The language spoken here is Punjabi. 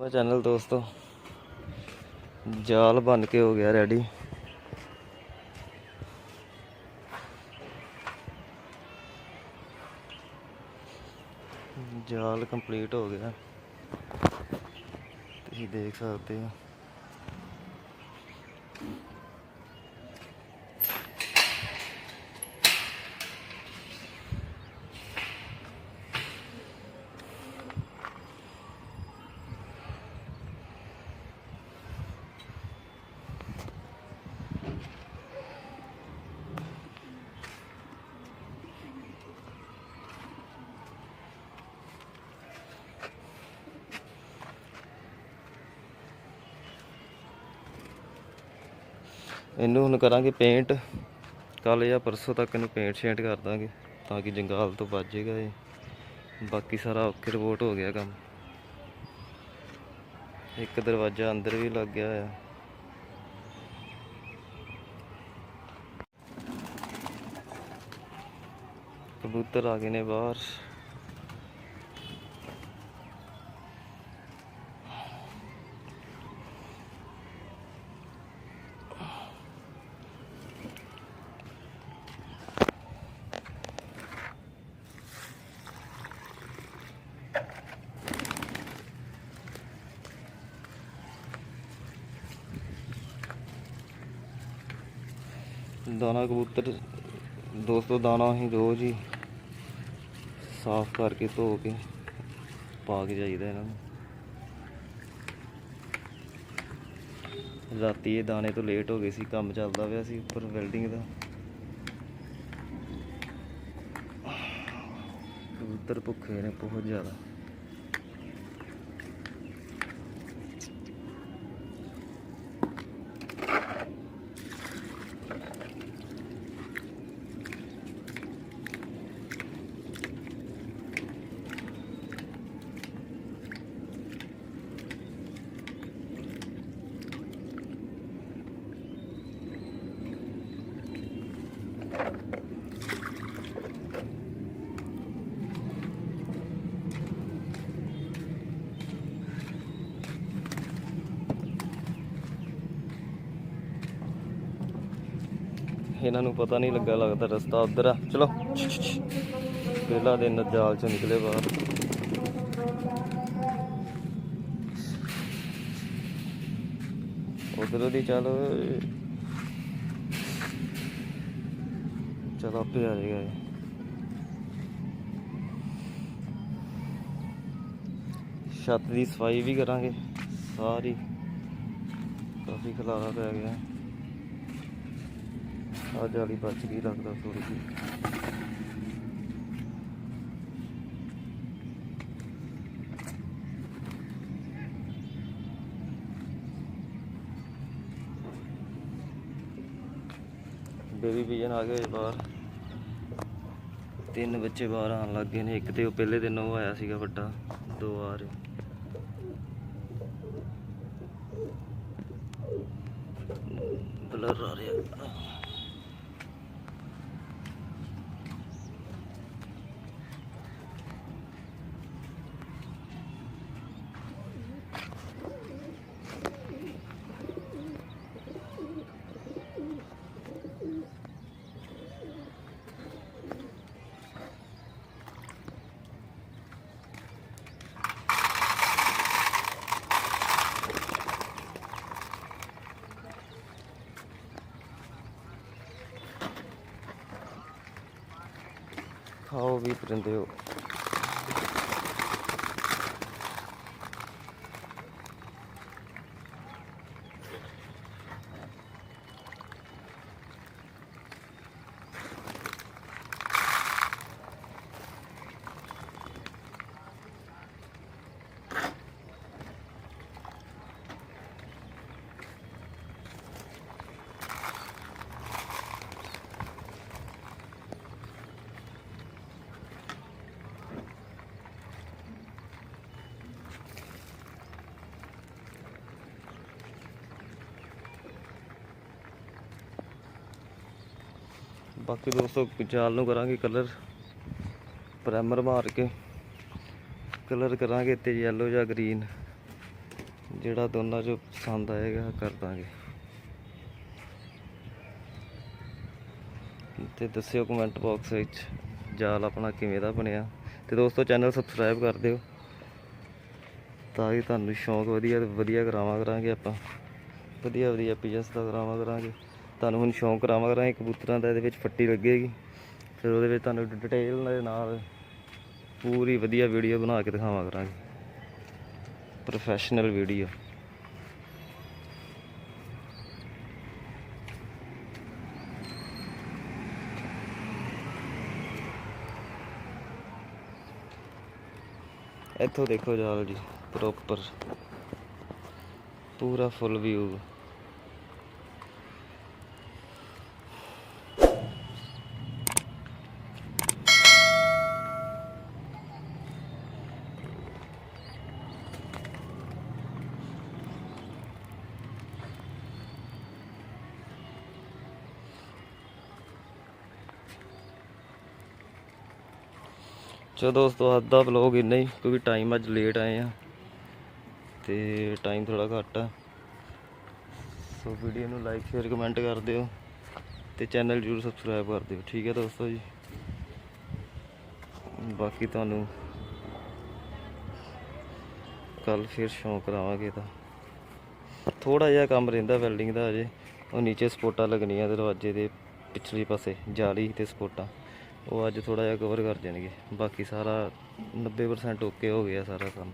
ਉਹ ਚੈਨਲ ਦੋਸਤੋ, ਜਾਲ ਬਣ ਕੇ ਹੋ ਗਿਆ ਰੈਡੀ ਜਾਲ ਕੰਪਲੀਟ ਹੋ ਗਿਆ। ਤੁਸੀਂ ਦੇਖ ਸਕਦੇ ਹੋ। ਇਹਨੂੰ ਹੁਣ ਕਰਾਂਗੇ ਪੇਂਟ ਕੱਲ ਜਾਂ ਪਰਸੋਂ ਤੱਕ ਇਹਨੂੰ ਪੇਂਟ ਸ਼ੇਂਟ ਕਰ ਦਾਂਗੇ ਤਾਂ ਕਿ ਜੰਗਾਲ ਤੋਂ ਬਚ ਜਾਏਗਾ ਇਹ। ਬਾਕੀ ਸਾਰਾ ਓਕੇ ਰਿਪੋਰਟ ਹੋ ਗਿਆ ਕੰਮ। ਇੱਕ ਦਰਵਾਜ਼ਾ ਅੰਦਰ ਵੀ ਲੱਗ ਗਿਆ ਆ ਕਬੂਤਰ ਆ ਗਏ ਨੇ ਬਾਹਰ। ਦਾਣਾ ਕਬੂਤਰ, ਦੋਸਤੋ ਦਾਣਾ ਅਸੀਂ ਰੋਜ਼ ਹੀ ਸਾਫ਼ ਕਰਕੇ ਧੋ ਕੇ ਪਾ ਕੇ ਜਾਈਦਾ ਇਹਨਾਂ ਨੂੰ। ਰਾਤੀ ਇਹ ਦਾਣੇ ਤੋਂ ਲੇਟ ਹੋ ਗਏ ਸੀ, ਕੰਮ ਚੱਲਦਾ ਪਿਆ ਸੀ ਉੱਪਰ ਵੈਲਡਿੰਗ ਦਾ। ਕਬੂਤਰ ਭੁੱਖੇ ਨੇ ਬਹੁਤ ਜ਼ਿਆਦਾ। ਇਹਨਾਂ ਨੂੰ ਪਤਾ ਨਹੀਂ ਲੱਗਾ, ਲੱਗਦਾ ਰਸਤਾ ਉਧਰ ਆ। ਚਲੋ। ਪਹਿਲਾ ਦਿਨ ਜਾਲ ਚੋਂ ਨਿਕਲੇ ਬਾਹਰ। ਉਧਰੋਂ ਦੀ ਚੱਲ। ਚਲ ਆਪੇ ਆ ਜਾਏਗਾ ਛੱਤ ਦੀ ਸਫ਼ਾਈ ਵੀ ਕਰਾਂਗੇ। ਸਾਰੀ। ਕਾਫੀ ਖਲਾਰਾ ਪੈ ਗਿਆ। ਆ ਜਾਲੀ ਬਚ ਗਈ ਲੱਗਦਾ ਥੋੜੀ ਜਿਹੀ। ਬੇਬੀ ਪੀਜਨ ਆ ਗਏ ਹੋਏ ਬਾਹਰ। ਤਿੰਨ ਬੱਚੇ ਬਾਹਰ ਆਉਣ ਲੱਗ ਗਏ ਨੇ, ਇੱਕ ਤੇ ਉਹ ਪਹਿਲੇ ਦਿਨ ਉਹ ਆਇਆ ਸੀਗਾ ਵੱਡਾ, ਦੋ ਆ ਰਹੇ। ਬਲਰ ਆ ਰਿਹਾ। ਖਾਓ ਵੀ ਪਰਿੰਦੇ ਬਾਕੀ ਦੋਸਤੋ ਜਾਲ ਨੂੰ ਕਰਾਂਗੇ ਕਲਰ ਪ੍ਰਾਈਮਰ ਮਾਰ ਕੇ। ਕਲਰ ਕਰਾਂਗੇ ਤੇ ਯੈਲੋ ਜਾਂ ਗ੍ਰੀਨ ਜਿਹੜਾ ਦੋਨਾਂ ਚੋਂ ਪਸੰਦ ਆਏਗਾ ਕਰ ਦਾਂਗੇ। ਤੇ ਦੱਸਿਓ ਕਮੈਂਟ ਬਾਕਸ ਵਿੱਚ ਜਾਲ ਆਪਣਾ ਕਿਵੇਂ ਦਾ ਬਣਿਆ। ਤੇ ਦੋਸਤੋ ਚੈਨਲ ਸਬਸਕ੍ਰਾਈਬ ਕਰ ਦਿਓ। ਤਾਂ ਕਿ ਤੁਹਾਨੂੰ ਸ਼ੌਂਕ ਵਧੀਆ ਵਧੀਆ ਕਰਾਵਾਂ ਕਰਾਂਗੇ ਆਪਾਂ। ਵਧੀਆ ਵਧੀਆ ਪੀਜਨਸ ਦਾ ਕਰਾਵਾਂ ਕਰਾਂਗੇ। ਤੁਹਾਨੂੰ ਹੁਣ ਸ਼ੌਂਕ ਕਰਾਵਾਂ ਕਰਾਂਗੇ ਕਬੂਤਰਾਂ ਦਾ, ਇਹਦੇ ਵਿੱਚ ਫੱਟੀ ਲੱਗੇਗੀ। ਫਿਰ ਉਹਦੇ ਵਿੱਚ ਤੁਹਾਨੂੰ ਡਿਟੇਲ ਦੇ ਨਾਲ ਪੂਰੀ ਵਧੀਆ ਵੀਡੀਓ ਬਣਾ ਕੇ ਦਿਖਾਵਾਂ ਕਰਾਂਗੇ। Professional video. ਇੱਥੋਂ ਦੇਖੋ ਜਾਲ ਜੀ ਪ੍ਰੋਪਰ ਪੂਰਾ ਫੁੱਲ ਵਿਊ ਚਲੋ ਦੋਸਤੋ ਅੱਜ ਦਾ ਵਲੌਗ ਇੰਨਾ ਹੀ, ਕਿਉਂਕਿ ਟਾਈਮ ਅੱਜ ਲੇਟ ਆਏ ਆ। ਤੇ ਟਾਈਮ ਥੋੜਾ ਘੱਟ ਆ। ਸੋ ਵੀਡੀਓ ਨੂੰ ਲਾਈਕ ਸ਼ੇਅਰ ਕਮੈਂਟ ਕਰ ਦਿਓ। ਤੇ ਚੈਨਲ ਜਰੂਰ ਸਬਸਕ੍ਰਾਈਬ ਕਰ ਦਿਓ। ਠੀਕ ਹੈ ਦੋਸਤੋ ਜੀ? ਬਾਕੀ ਤੁਹਾਨੂੰ ਕੱਲ ਫਿਰ ਸ਼ੌਂਕ ਕਰਾਵਾਂਗੇ ਤਾਂ। ਥੋੜਾ ਜਿਹਾ ਕੰਮ ਰਹਿੰਦਾ ਵੈਲਡਿੰਗ ਦਾ ਅਜੇ ਉਹ ਨੀਚੇ ਸਪੋਟਾਂ ਲੱਗਣੀਆਂ, ਦਰਵਾਜ਼ੇ ਦੇ ਪਿਛਲੇ ਪਾਸੇ, ਜਾਲੀ ਤੇ ਸਪੋਟਾਂ। ਉਹ ਅੱਜ ਥੋੜਾ ਜਿਹਾ ਕਵਰ ਕਰ ਦੇਣਗੇ। ਬਾਕੀ ਸਾਰਾ 90% ਓਕੇ ਹੋ ਗਿਆ ਸਾਰਾ ਕੰਮ।